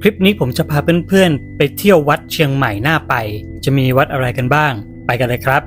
คลิปนี้ผมจะพาเพื่อนๆ ไปเที่ยววัดเชียงใหม่หน้าไป จะมีวัดอะไรกันบ้าง ไปกันเลยครับ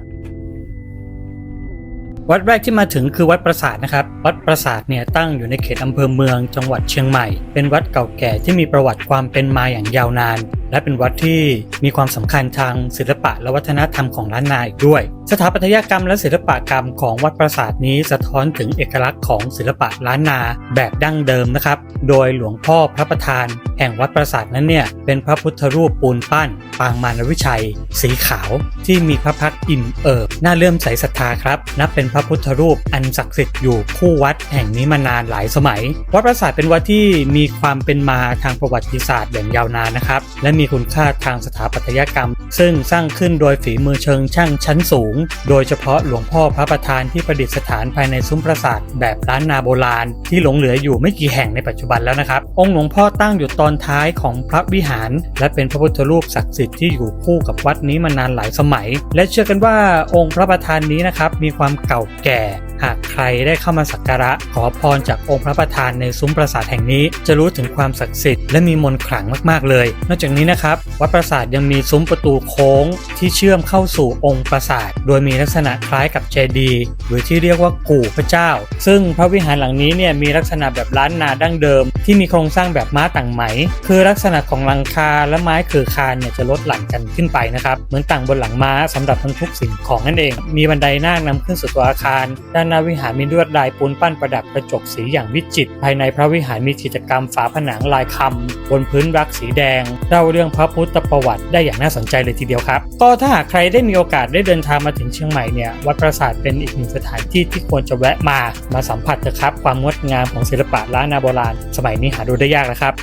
วัดแรกที่มาถึงคือวัดปราสาทนะครับ วัดปราสาทเนี่ยตั้งอยู่ในเขตอำเภอเมืองจังหวัดเชียงใหม่ เป็นวัดเก่าแก่ที่มีประวัติความเป็นมาอย่างยาวนาน และเป็นวัดที่มีความสำคัญทางศิลปะและวัฒนธรรมของล้านนาอีกด้วย สถาปัตยกรรมและศิลปกรรมของวัดปราสาทนี้สะท้อนถึงเอกลักษณ์ของศิลปะล้านนาแบบดั้งเดิมนะครับ โดยหลวงพ่อพระประธาน แห่งวัดปราสาทนั้นเนี่ยเป็นพระพุทธรูปปูนปั้น ปางมารวิชัย สีขาว ที่มีพระพักตร์อิ่มเอิบน่าเลื่อมใสศรัทธาครับ นับเป็นพระพุทธรูปอันศักดิ์สิทธิ์อยู่คู่วัดแห่งนี้มานานหลายสมัย วัดปราสาทเป็นวัดที่มีความเป็นมาทางประวัติศาสตร์อย่างยาวนานนะครับ และมีคุณค่าทางสถาปัตยกรรม ซึ่งสร้างขึ้นโดยฝีมือเชิงช่างชั้นสูง โดยเฉพาะหลวงพ่อพระประธานที่ประดิษฐานภายในซุ้มปราสาทแบบล้านนาโบราณ ที่หลงเหลืออยู่ไม่กี่แห่งในปัจจุบันแล้วนะครับ องค์หลวงพ่อตั้งอยู่ตอนท้ายของพระวิหาร และเป็นพระพุทธรูปศักดิ์สิทธิ์ที่อยู่คู่กับวัดนี้มานานหลายสมัย และเชื่อกันว่าองค์พระประธานนี้นะครับมีความเก่าแก่ หากใครได้เข้ามาสักการะขอพรจากองค์พระประธานในซุ้มปราสาทแห่งนี้ จะรู้ถึงความศักดิ์สิทธิ์และมีมนต์ขลังมากๆเลย นอกจากนี้นะครับ วัดปราสาทยังมีซุ้มประตูโค้ง ที่เชื่อมเข้าสู่องค์ปราสาท โดยมีลักษณะคล้ายกับเจดีย์หรือที่เรียกว่ากู่พระเจ้า ซึ่งพระวิหารหลังนี้เนี่ยมีลักษณะแบบล้านนาดั้งเดิม ที่มีโครงสร้างแบบม้าต่างไหม คือลักษณะของหลังคาและไม้คือคานเนี่ยจะลดหลั่นกันขึ้นไปนะครับเหมือนต่างบนหลังม้าสำหรับบรรทุกสิ่งของนั่นเอง มีบันไดนาคนำขึ้นสู่ตัวอาคารด้านหน้าวิหารมีลวดลายปูนปั้นประดับกระจกสีอย่างวิจิตรภายในพระวิหารมีกิจกรรมฝาผนังลายคำบนพื้นรักสีแดงเล่าเรื่องพระพุทธประวัติได้อย่างน่าสนใจเลยทีเดียวครับ ก็ถ้าหากใครได้มีโอกาสได้เดินทางมาถึงเชียงใหม่เนี่ยวัดปราสาทเป็นอีกหนึ่งสถานที่ที่ควรจะแวะมามาสัมผัสเถอะครับ ความงดงามของศิลปะล้านนาโบราณ สมัยนี้หาดูได้ยากนะครับ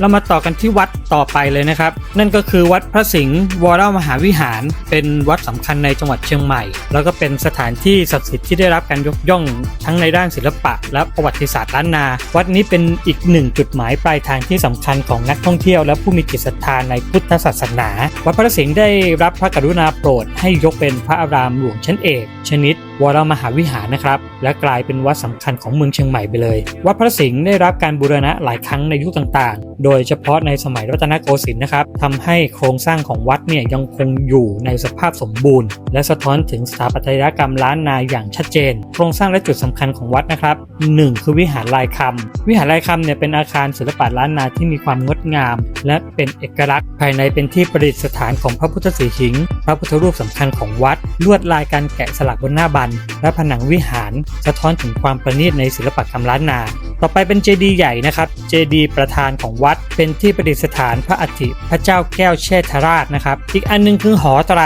เรามาต่อกันที่วัดต่อไปเลยนะครับ นั่นก็คือวัดพระสิงห์วรมหาวิหาร เป็นวัดสำคัญในจังหวัดเชียงใหม่ แล้วก็เป็นสถานที่ศักดิ์สิทธิ์ที่ได้รับการยกย่องทั้งในด้านศิลปะ และประวัติศาสตร์ล้านนา วัดนี้เป็นอีกหนึ่งจุดหมายปลายทางที่สำคัญของนักท่องเที่ยว และผู้มีจิตศรัทธาในพุทธศาสนา วัดพระสิงห์ได้รับพระกรุณาโปรดให้ยกเป็นพระอารามหลวงชั้นเอกชนิด วรมหาวิหารนะครับ และกลายเป็นวัดสำคัญของเมืองเชียงใหม่ไปเลย วัดพระสิงห์ได้รับการบูรณะหลายครั้งในยุคต่างๆ โดยเฉพาะในสมัยรัตนโกสินทร์นะครับทำให้โครงสร้างของวัดเนี่ยยังคงอยู่ในสภาพสมบูรณ์ และสะท้อนถึงสถาปัตยกรรมล้านนาอย่างชัดเจน โครงสร้างและจุดสำคัญของวัดนะครับ 1. คือวิหารลายคำวิหารลายคำเนี่ยเป็นอาคารศิลปะล้านนาที่มีความงดงาม และเป็นเอกลักษณ์ ภายในเป็นที่ประดิษฐานของพระพุทธสีหิง พระพุทธรูปสำคัญของวัด ลวดลายการแกะสลักบนหน้าบันและผนังวิหาร สะท้อนถึงความประณีตในศิลปกรรมล้านนา ต่อไปเป็นเจดีย์ใหญ่นะครับเจดีย์ประธานของวัด เป็นที่ประดิษฐานพระอัฐิพระเจ้าแก้วเชษฐราชนะครับ อีกอันหนึงคือหอไตร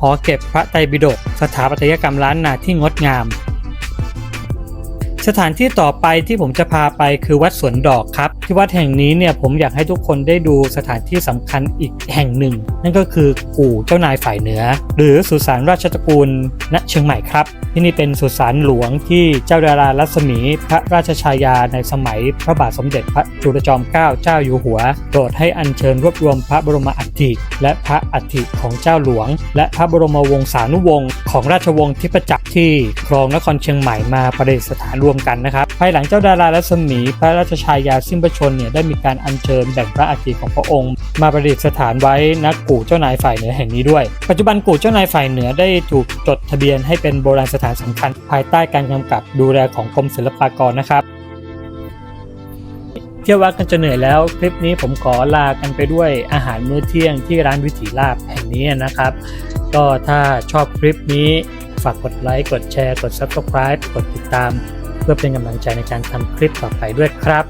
หอเก็บพระไตรปิฎกสถาปัตยกรรมล้านนาที่งดงาม สถานที่ต่อไปที่ผมจะพาไปคือวัดสวนดอกครับ ที่วัดแห่งนี้เนี่ยผมอยากให้ทุกคนได้ดูสถานที่สำคัญอีกแห่งหนึ่ง นั่นก็คือกู่เจ้านายฝ่ายเหนือ หรือสุสานราชตระกูลณเชียงใหม่ครับ ที่นี่เป็นสุสานหลวงที่เจ้าดารารัศมีพระราชชายาในสมัยพระบาทสมเด็จพระจุลจอมเกล้าเจ้าอยู่หัวโปรดให้อัญเชิญรวบรวมพระบรมอัฐิและพระอัฐิของเจ้าหลวง และพระบรมวงศานุวงศ์ของราชวงศ์ทิพจักรที่ครองนครเชียงใหม่มาประดิษฐานรวมกันนะครับภายหลังเจ้าดารารัศมีพระราชชายาสิ้นพระชนเนี่ยได้มีการอัญเชิญแบ่งพระอัฐิของพระองค์ มาประดิษฐานไว้ณกู่เจ้านายฝ่ายเหนือแห่งนี้ด้วย ปัจจุบันกู่เจ้านายฝ่ายเหนือได้ถูกจดทะเบียนให้เป็นโบราณสถานสำคัญ ภายใต้การกำกับดูแลของกรมศิลปากรนะครับเที่ยววัดกันจะเหนื่อยแล้ว คลิปนี้ผมขอลากันไปด้วยอาหารมื้อเที่ยงที่ร้านวิถีลาบแห่งนี้นะครับ ก็ถ้าชอบคลิปนี้ ฝากกดไลค์ กดแชร์ กด Subscribe กดติดตาม เพื่อเป็นกำลังใจในการทำคลิปต่อไปด้วยครับ